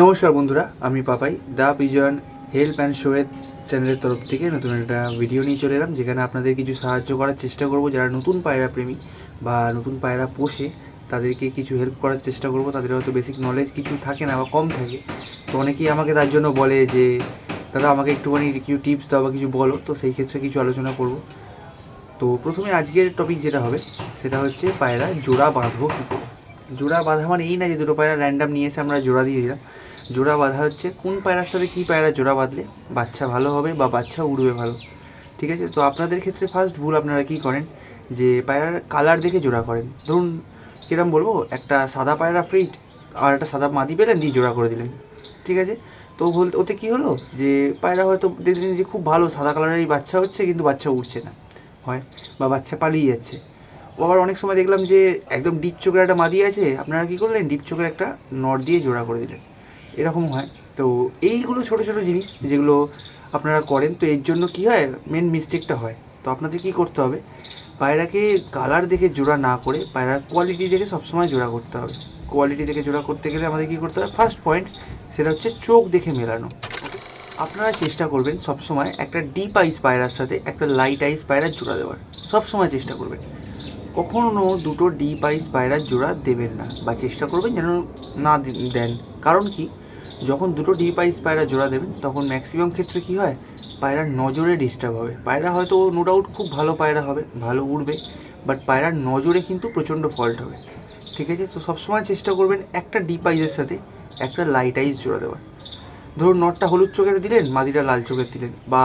নমস্কার বন্ধুরা, আমি Papai, the pigeon help and শোয়ের চ্যানেলের তরফ থেকে নতুন একটা ভিডিও নিয়ে চলে এলাম, যেখানে আপনাদের কিছু সাহায্য করার চেষ্টা করব। যারা নতুন পায়রা প্রেমী বা নতুন পায়রা পোষে, তাদেরকে কিছু হেল্প করার চেষ্টা করব। তাদের হয়তো বেসিক নলেজ কিছু থাকে না বা কম থাকে। তো অনেকেই আমাকে তার জন্য বলে যে, দাদা, আমাকে একটুখানি কিছু টিপস দাও বা কিছু বলো। তো সেই ক্ষেত্রে কিছু আলোচনা করব। তো প্রথমে আজকের টপিক যেটা হবে, সেটা হচ্ছে পায়রা জোড়া বাঁধবো কী করে? জোড়া বাঁধা মানে এই না যে দুটো পায়রা র্যান্ডাম নিয়ে এসে আমরা জোড়া দিয়ে দিলাম। জোড়া বাঁধা হচ্ছে কোন পায়রার সাথে কী পায়রা জোড়া বাঁধলে বাচ্চা ভালো হবে বা বাচ্চা উড়বে ভালো, ঠিক আছে? তো আপনাদের ক্ষেত্রে ফার্স্ট ভুল আপনারা কী করেন? যে পায়রার কালার দেখে জোড়া করেন। ধরুন, কিরম বলব? একটা সাদা পায়রা ফ্রিট আর একটা সাদা মাদি পেলেন দিয়ে জোড়া করে দিলেন, ঠিক আছে? তো বলতে ওতে কী হলো? যে পায়রা হয়তো দেখলেন যে খুব ভালো, সাদা কালারেরই বাচ্চা হচ্ছে কিন্তু বাচ্চা উঠছে না, হয় বা বাচ্চা পালিয়ে যাচ্ছে। ও আবার অনেক সময় দেখলাম যে একদম ডিপ চোখের একটা মাদি আছে, আপনারা কী করলেন? ডিপ চোখের একটা নট দিয়ে জোড়া করে দিলেন। এরকম হয়। তো এইগুলো ছোট ছোট জিনিস যেগুলো আপনারা করেন, তো এর জন্য কী হয়? মেন মিস্টেকটা হয়। তো আপনাদের কী করতে হবে? পায়রাকে কালার দেখে জোড়া না করে, পায়রার কোয়ালিটি দেখে সবসময় জোড়া করতে হবে। কোয়ালিটি দেখে জোড়া করতে গেলে আমাদের কী করতে হবে? ফার্স্ট পয়েন্ট সেটা হচ্ছে চোখ দেখে মেলানো। আপনারা চেষ্টা করবেন সবসময় একটা ডিপ আইস পায়রার সাথে একটা লাইট আইস পায়রার জোড়া দেওয়ার। সবসময় চেষ্টা করবেন। কখনো দুটো ডিপ আইস পায়রার জোড়া দেবেন না, বা চেষ্টা করবেন যেন না দেন। কারণ কি? যখন দুটো ডিপ আইস পায়রা জোড়া দেবেন, তখন ম্যাক্সিমাম ক্ষেত্রে কি হয়? পায়রার নজরে ডিস্টার্ব হবে। পায়রা হয়তো নো ডাউট খুব ভালো পায়রা হবে, ভালো উড়বে বাট পায়রার নজরে কিন্তু প্রচণ্ড ফল্ট হবে। ঠিক আছে? তো সবসময় চেষ্টা করবেন একটা ডিপ আইসের সাথে একটা লাইট আইস জোড়া দেওয়ার। ধরুন, নটটা হলুদ চোখের দিলেন মাদিটা লাল চোখের দিলেন, বা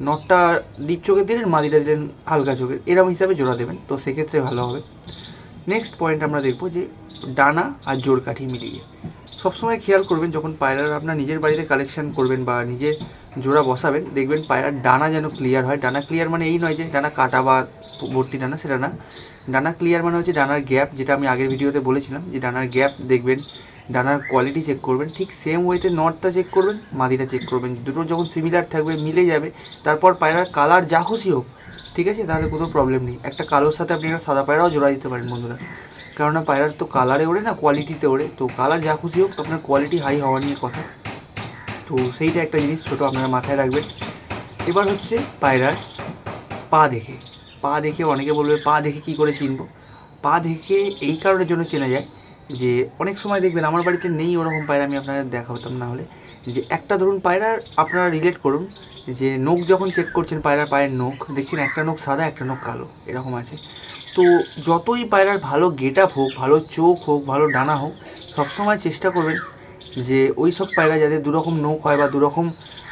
নটটা ডিপ চোখে দিলেন মাদিটা দিলেন হালকা চোখের। এরকম হিসাবে জোড়া দেবেন, তো সেক্ষেত্রে ভালো হবে। নেক্সট পয়েন্ট আমরা দেখব যে ডানা আর জোর কাঠি মিলিয়ে। সবসময় খেয়াল করবেন, যখন পায়রার আপনার নিজের বাড়িতে কালেকশন করবেন বা নিজে জোড়া বসাবেন, দেখবেন পায়রার ডানা যেন ক্লিয়ার হয়। ডানা ক্লিয়ার মানে এই নয় যে, ডানা কাটা বা ভর্তি ডানা, সেটা না। ডানা ক্লিয়ার মানে হচ্ছে ডানার গ্যাপ যেটা আমি আগের ভিডিওতে বলেছিলাম যে ডানার গ্যাপ দেখবেন, ডানার কোয়ালিটি চেক করবেন, ঠিক সেম ওয়েতে নটটা চেক করবেন, মাদিটা চেক করবেন দুটো যখন সিমিলার থাকবে, মিলে যাবে, তারপর পায়রার কালার যা খুশি হোক, ঠিক আছে? তাহলে কোনো প্রবলেম নেই। একটা কালোর সাথে আপনি একটা সাদা পায়রাও জোড়া দিতে পারেন বন্ধুরা। কেননা পায়রার তো কালারে ওড়ে না কোয়ালিটিতে ওড়ে। তো কালার যা খুশি হোক আপনার কোয়ালিটি হাই হওয়া নিয়ে কথা। তো সেইটা একটা জিনিস ছোটো আপনারা মাথায় রাখবেন। এবার হচ্ছে পায়রার পা দেখে। পা দেখে অনেকে বলবে, পা দেখে কি করে চিনব? পা দেখে এই কারণের জন্য চেনা যায় যে, অনেক সময় দেখবেন আমার বাড়িতে নেই ওরকম পায়রা, আমি আপনাদের দেখাতাম না হলে। যে একটা ধরুন পায়রার আপনারা রিলেট করুন যে, নখ যখন চেক করছেন পায়রার পায়ের নখ, দেখছেন একটা নখ সাদা, একটা নখ কালো, এরকম আছে। তো যতই পায়রার ভালো গেট আপ হোক, ভালো চোখ হোক, ভালো ডানা হোক, সবসময় চেষ্টা করবেন যে, ওই সব পায়রা যাতে দুরকম নখ হয় বা দুরকম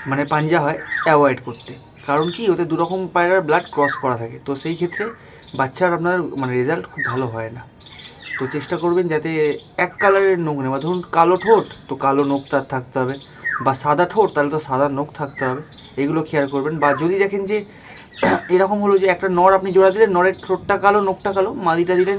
মানে পাঞ্জা হয় অ্যাভয়েড করতে। কারণ কি, ওতে দুরকম পায়রার ব্লাড ক্রস করা থাকে। তো সেই ক্ষেত্রে বাচ্চার আপনার মানে রেজাল্ট খুব ভালো হয় না। তো চেষ্টা করবেন যাতে এক কালারের নখ নেওয়া। ধরুন কালো ঠোঁট, তো কালো নখ তার থাকতে হবে। বা সাদা ঠোঁট, তাহলে তো সাদা নখ থাকতে হবে। এগুলো খেয়াল করবেন। বা যদি দেখেন যে, এরকম হলো যে একটা নর আপনি জোড়া দিলেন, নরের ঠোঁটটা কালো, নখটা কালো মাদিটা দিলেন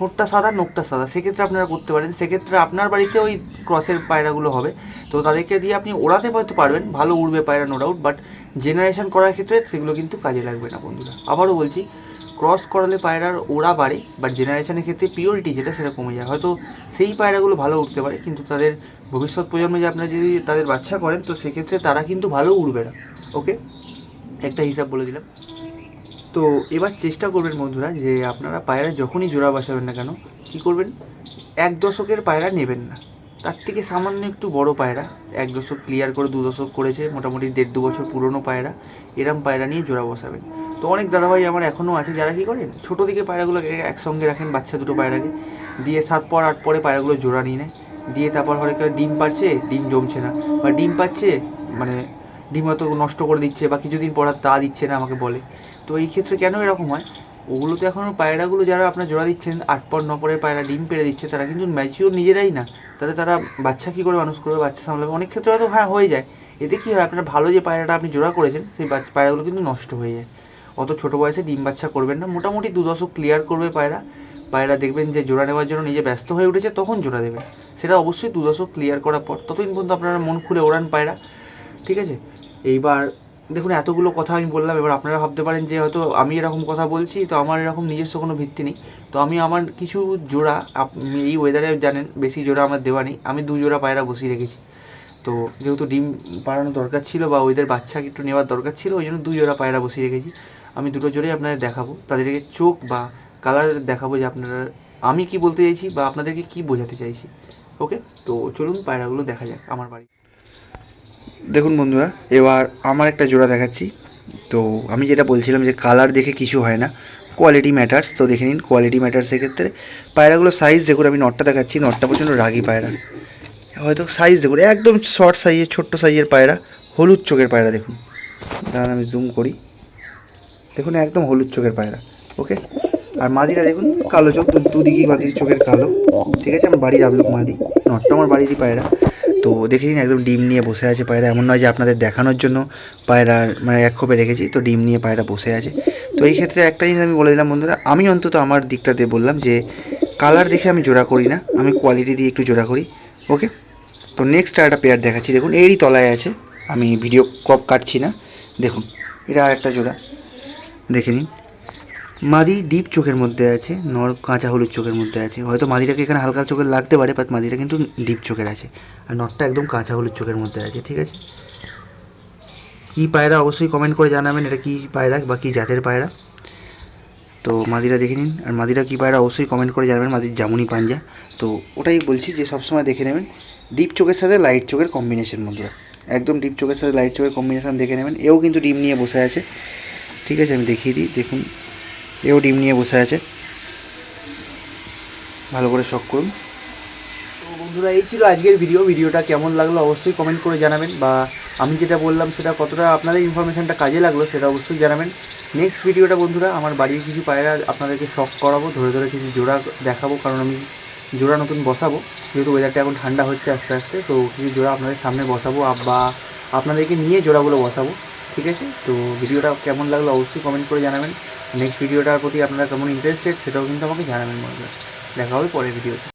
ঠোঁটটা সাদা, নখটা সাদা। সেক্ষেত্রে আপনারা করতে পারেন। সেক্ষেত্রে আপনার বাড়িতে ওই ক্রসের পায়রাগুলো হবে। তো তাদেরকে দিয়ে আপনি ওড়াতে হয়তো পারবেন, ভালো উড়বে পায়রা নো ডাউট বাট জেনারেশন করার ক্ষেত্রে সেগুলো কিন্তু কাজে লাগবে না, বন্ধুরা। আবারও বলছি, ক্রস করালে পায়রার ওড়া বাড়ে বাট জেনারেশনের ক্ষেত্রে পিওরিটি যেটা, সেটা কমে যায়। হয়তো সেই পায়রাগুলো ভালো উঠতে পারে, কিন্তু তাদের ভবিষ্যৎ প্রজন্মে যে আপনারা যদি তাদের বাচ্চা করেন, তো সেক্ষেত্রে তারা কিন্তু ভালো উড়বে না। ওকে একটা হিসাব বলে দিলাম। তো এবার চেষ্টা করবেন বন্ধুরা যে আপনারা পায়রা যখনই জোড়া বসাবেন না কেন, কী করবেন? এক দশকের পায়রা নেবেন না। তার থেকে সামান্য একটু বড় পায়রা, এক দশক ক্লিয়ার করে দু দশক করেছে, মোটামুটি দেড় দু বছর পুরনো পায়রা, এরম পায়রা নিয়ে জোড়া বসাবেন। তো অনেক দাদাভাই আমার এখনও আছে, যারা কী করেন? ছোটো দিকে পায়রাগুলোকে একসঙ্গে রাখেন, বাচ্চা দুটো পায়রাকে। দিয়ে সাত পর আট পরে পায়রাগুলো জোড়া নিয়ে নেয়। দিয়ে তারপর হয়তো ডিম পাচ্ছে ডিম জমছে না। বা ডিম পাচ্ছে মানে ডিম নষ্ট করে দিচ্ছে বা কিছুদিন পর তা দিচ্ছে না আমাকে বলে। তো এই ক্ষেত্রে কেন এরকম হয়? ওগুলো তো এখনও পায়রাগুলো যারা আপনার জোড়া দিচ্ছেন, আট পর ন পরের পায়রা ডিম পেড়ে দিচ্ছে, তারা কিন্তু ম্যাচিওর নিজেরাই না। তাহলে তারা বাচ্চা কী করে মানুষ করবে? বাচ্চা সামলাবে। অনেক ক্ষেত্রে হয়তো হ্যাঁ হয়ে যায়। এতে কী হয়? আপনার ভালো যে পায়রাটা আপনি জোড়া করেছেন, সেই পায়রাগুলো কিন্তু নষ্ট হয়ে যায়। অত ছোটো বয়সে ডিম বাচ্চা করবেন না। মোটামুটি দু দশক ক্লিয়ার করবে পায়রা। পায়রা দেখবেন যে জোড়া নেওয়ার জন্য নিজে ব্যস্ত হয়ে উঠেছে, তখন জোড়া দেবেন সেটা অবশ্যই দু দশক ক্লিয়ার করার পর, ততদিন পর্যন্ত আপনারা মন খুলে ওড়ান পায়রা। ঠিক আছে? এইবার, দেখুন, এতগুলো কথা আমি বললাম, এবার আপনারা ভাবতে পারেন যে হয়তো আমি এরকম কথা বলছি, তো আমার এরকম নিজস্ব কোনো ভিত্তি নেই। তো আমি আমার কিছু জোড়া আপনি এই ওয়েদারে জানেন, বেশি জোড়া আমার দেওয়া নেই। আমি দু জোড়া পায়রা বসিয়ে রেখেছি। তো যেহেতু ডিম পাড়ানো দরকার ছিল বা ওদের বাচ্চা একটু নেওয়ার দরকার ছিল, ওই জন্য দু জোড়া পায়রা বসিয়ে রেখেছি। আমি দুটো জোড়াই আপনাদের দেখাবো। তাদেরকে চোখ বা কালার দেখাবো যে আপনারা, আমি কি বলতে চাইছি বা আপনাদেরকে কি বোঝাতে চাইছি। ওকে তো চলুন, পায়রাগুলো দেখা যাক আমার বাড়ি। দেখুন বন্ধুরা, এবার আমার একটা জোড়া দেখাচ্ছি। তো আমি যেটা বলছিলাম যে কালার দেখে কিছু হয় না কোয়ালিটি ম্যাটার্স তো দেখে নিন কোয়ালিটি ম্যাটার্স ক্ষেত্রে। পায়রাগুলো সাইজ দেখুন, আমি নটটা দেখাচ্ছি নটটা প্রচণ্ড রাগি পায়রা। হয়তো সাইজ দেখুন, একদম শর্ট সাইজের ছোট্ট সাইজের পায়রা, হলুদ চোখের পায়রা দেখুন। দাঁড়ান, আমি জুম করি। দেখুন, একদম হলুদ চোখের পায়রা ওকে আর মাদিটা দেখুন, কালো চোখ দুদিকেই মাদির চোখের কালো। ঠিক আছে, আমার বাড়ির আবলুক মাদি নটটা আমার বাড়িরই পায়রা। তো দেখে নিন, একদম ডিম নিয়ে বসে আছে পায়রা। এমন নয় যে আপনাদের দেখানোর জন্য পায়রা মানে এক খোপে রেখেছি, তো ডিম নিয়ে পায়রা বসে আছে। তো এই ক্ষেত্রে একটা জিনিস আমি বলে দিলাম, বন্ধুরা, আমি অন্তত আমার দিকটাতে বললাম যে কালার দেখে আমি জোড়া করি না, আমি কোয়ালিটি দিয়ে একটু জোড়া করি ওকে তো নেক্সট আর একটা পেয়ার দেখাচ্ছি। দেখুন, এরই তলায় আছে, আমি ভিডিও কপ কাটছি না। দেখুন এটা একটা জোড়া, দেখে নিন। মাদি ডিপ চোখের মধ্যে আছে, নর কাঁচা হলুদ চোখের মধ্যে আছে। হয়তো মাদিটাকে এখানে হালকা চোখের লাগতে পারে বাট মাদিটা কিন্তু ডিপ চোখের আছে। আর নটটা একদম কাঁচা হলুদ চোখের মধ্যে আছে, ঠিক আছে? কী পায়রা অবশ্যই কমেন্ট করে জানাবেন, এটা কী পায়রা বা কী জাতের পায়রা। তো মাদিরা দেখে নিন, আর মাদিরা কী পায়রা অবশ্যই কমেন্ট করে জানাবেন, মাদির জামুনি পাঞ্জা। তো ওটাই বলছি যে সবসময় দেখে নেবেন, ডিপ চোখের সাথে লাইট চোখের কম্বিনেশন বন্ধুরা। একদম ডিপ চোখের সাথে লাইট চোখের কম্বিনেশন দেখে নেবেন, এও কিন্তু ডিম নিয়ে বসে আছে। ঠিক আছে, আমি দেখিয়ে দিই, দেখুন। এও ডিম নিয়ে বসে আছে। ভালো করে শখ করুন। তো বন্ধুরা, এই ছিল আজকের ভিডিও ভিডিওটা কেমন লাগল অবশ্যই কমেন্ট করে জানাবেন বা আমি যেটা বললাম সেটা কতটা আপনাদের ইনফরমেশনটা কাজে লাগল সেটা অবশ্যই জানাবেন। নেক্সট ভিডিওটা বন্ধুরা, আমার বাড়ির কিছু পায়রা আপনাদেরকে শখ করাবো, ধরে ধরে কিছু জোড়া দেখাবো, কারণ আমি জোড়া নতুন বসাবো। যেহেতু ওয়েদারটা এখন ঠান্ডা হচ্ছে আস্তে আস্তে, তো কিছু জোড়া আপনাদের সামনে বসাবো বা আপনাদেরকে নিয়ে জোড়াগুলো বসাবো। ঠিক আছে? তো ভিডিওটা কেমন লাগল অবশ্যই কমেন্ট করে জানাবেন। নেক্সট ভিডিওটার প্রতি আপনারা কেমন ইন্টারেস্টেড সেটাও কিন্তু আমাকে জানাবেন মনে বন্ধুরা। দেখা হবে পরের ভিডিওতে